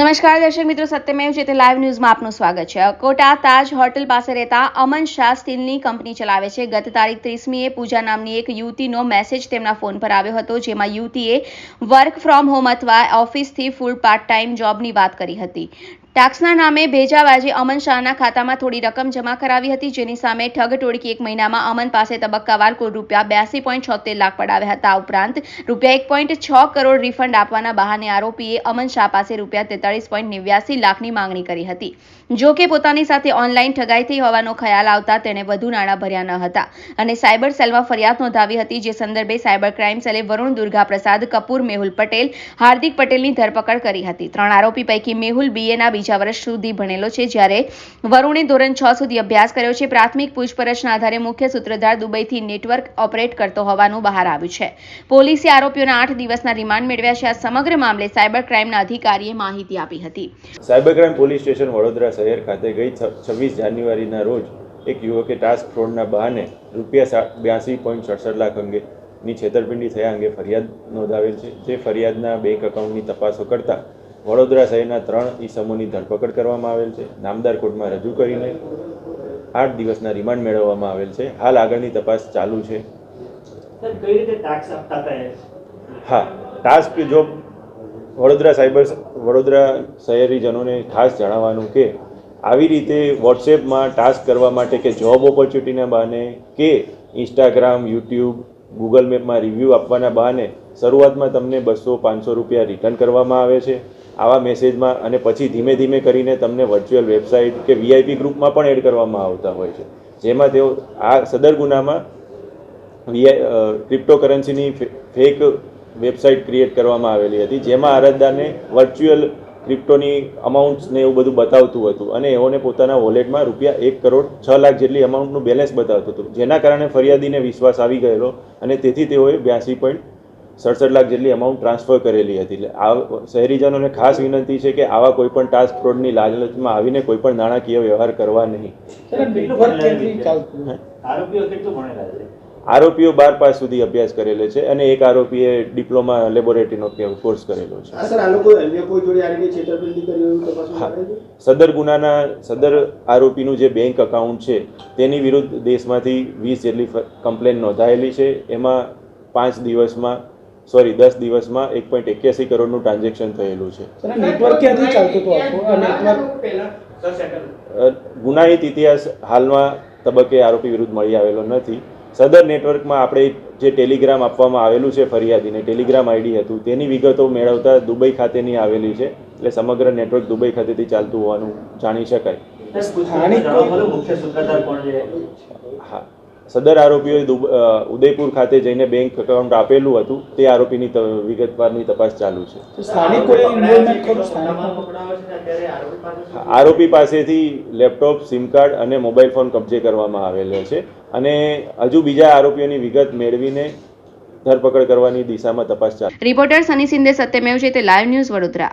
નમસ્કાર દર્શક મિત્રો, સત્યમેવ છે તે લાઈવ ન્યૂઝમાં આપનું સ્વાગત છે. કોટા તાજ હોટેલ પાસે રહેતા અમન શાહ સ્ટીલની કંપની ચલાવે છે. ગત તારીખ ત્રીસમીએ પૂજા નામની એક યુવતીનો મેસેજ તેમના ફોન પર આવ્યો હતો, જેમાં યુવતીએ વર્ક ફ્રોમ હોમ અથવા ઓફિસથી ફૂલ પાર્ટ ટાઈમ જોબની વાત કરી હતી. ટાક્સના નામે ભેજાબાજી અમન શાહના ખાતામાં થોડી રકમ જમા કરાવી હતી, જેની સામે ઠગ ટોળકી એક મહિનામાં અમન પાસે તબક્કાવાર કુલ રૂપિયા બ્યાસી પોઈન્ટ છોતેર લાખ પડાવ્યા હતા. ઉપરાંત રૂપિયા એક પોઈન્ટ છ કરોડ રિફંડ આપવાના બહાને આરોપીએ અમન શાહ પાસે રૂપિયા તેતાળીસ પોઈન્ટ નેવ્યાસી લાખની માંગણી કરી હતી. જો કે પોતાની સાથે ઓનલાઈન ઠગાઈ થઈ હોવાનો ખ્યાલ આવતા તેણે વધુ નાણાં ભર્યા ન હતા અને સાયબર સેલમાં ફરિયાદ નોંધાવી હતી, જે સંદર્ભે સાયબર ક્રાઇમ સેલે વરુણ દુર્ગા પ્રસાદ કપૂર, મેહુલ પટેલ, હાર્દિક પટેલની ધરપકડ કરી હતી. ત્રણ આરોપી પૈકી મેહુલ, બીએના બીજા વર્ષ સુધી ભણેલો છે. જ્યારે વરુણે ધોરણ છ સુધી અભ્યાસ કર્યો છે. પ્રાથમિક પૂછપરછના આધારે મુખ્ય સૂત્રધાર દુબઈથી નેટવર્ક ઓપરેટ કરતો હોવાનું બહાર આવ્યું છે. પોલીસે આરોપીઓના આઠ દિવસના રિમાન્ડ મેળવ્યા છે. આ સમગ્ર મામલે સાયબર ક્રાઇમના અધિકારીએ માહિતી આપી હતી. Cyber crime police station Vadodara શહેર ખાતે ગઈ છવ્વીસ જાન્યુઆરીના રોજ એક યુવકે ટાસ્ક ફ્રોડના બહાને રૂપિયા બ્યાસી પોઈન્ટ સડસઠ લાખ અંગેની છેતરપિંડી થયા અંગે ફરિયાદ નોંધાવેલ છે. જે ફરિયાદના બેંક એકાઉન્ટની તપાસો કરતા વડોદરા શહેરના ત્રણ ઈસમોની ધરપકડ કરવામાં આવેલ છે. નામદાર કોર્ટમાં રજૂ કરીને આઠ દિવસના રિમાન્ડ મેળવવામાં આવેલ છે. હાલ આગળની તપાસ ચાલુ છે? હા ટાસ્ક જો વડોદરા સાયબર વડોદરા શહેરીજનોને ખાસ જણાવવાનું કે આવી રીતે વોટ્સએપમાં ટાસ્ક કરવા માટે કે જોબ ઓપોર્ચ્યુનિટીના બહાને કે ઇન્સ્ટાગ્રામ યુટ્યુબ ગૂગલ મેપમાં રિવ્યૂ આપવાના બહાને શરૂઆતમાં તમને બસો પાંચસો રૂપિયા રિટર્ન કરવામાં આવે છે. આવા મેસેજમાં અને પછી ધીમે ધીમે કરીને તમને વર્ચ્યુઅલ વેબસાઇટ કે વીઆઈપી ગ્રુપમાં પણ એડ કરવામાં આવતા હોય છે. જેમાં તેઓ આ સદર ગુનામાં વીઆઈ ક્રિપ્ટોકરન્સીની ફેક વેબસાઇટ ક્રિએટ કરવામાં આવેલી હતી, જેમાં અરજદારને વર્ચ્યુઅલ ક્રિપ્ટોની અમાઉન્ટ્સ ને એવું બધું બતાવતું હતું અને એઓને પોતાના વોલેટમાં રૂપિયા એક કરોડ છ લાખ જેટલી અમાઉન્ટનું બેલેન્સ બતાવતું હતું. જેના કારણે ફરિયાદીને વિશ્વાસ આવી ગયેલો અને તેથી તેઓએ બ્યાસી પોઈન્ટ સડસઠ લાખ જેટલી અમાઉન્ટ ટ્રાન્સફર કરેલી હતી. એટલે આ શહેરીજનોને ખાસ વિનંતી છે કે આવા કોઈ પણ ટાસ્ક ફ્રોડની લાલચમાં આવીને કોઈ પણ નાણાકીય વ્યવહાર કરવા નહીં. આરોપીઓ બાર પાસ સુધી અભ્યાસ કરેલો છે અને એક આરોપીએ ડિપ્લોમા લેબોરેટરીનો કોર્સ કરેલો છે. સદર ગુનાના સદર આરોપીનું જે બેંક અકાઉન્ટ છે તેની વિરુદ્ધ દેશમાંથી વીસ જેટલી કમ્પ્લેન નોંધાયેલી છે. એમાં પાંચ દિવસમાં સોરી દસ દિવસમાં એક પોઈન્ટ એક્યાસી કરોડનું ટ્રાન્ઝેક્શન થયેલું છે. સર નેટવર્ક ક્યાંથી ચાલતું હતું આખું? નેટવર્ક ગુનાહિત ઇતિહાસ હાલમાં તબક્કે આરોપી વિરુદ્ધ મળી આવેલો નથી. સદર નેટવર્કમાં આપણે જે ટેલિગ્રામ આપવામાં આવેલું છે ફરિયાદીને ટેલિગ્રામ આઈડી હતું તેની વિગતો મેળવતા દુબઈ ખાતેની આવેલી છે. એટલે સમગ્ર નેટવર્ક દુબઈ ખાતેથી ચાલતું હોવાનું જાણી શકાય. હા. સદર આરોપીઓએ ઉદયપુર ખાતે જઈને બેંક એકાઉન્ટ આપેલું હતું તે આરોપીની વિગતવારની તપાસ ચાલુ છે. આરોપી પાસે શું? આરોપી પાસેથી લેપટોપ સિમ કાર્ડ અને મોબાઈલ ફોન કબજે કરવામાં આવેલો છે અને હજુ બીજા આરોપીઓની વિગત મેળવીને ધરપકડ કરવાની દિશામાં તપાસ ચાલુ રિપોર્ટર સની સિંધે સત્યમેવ છે તે લાઈવ ન્યૂઝ વડોદરા.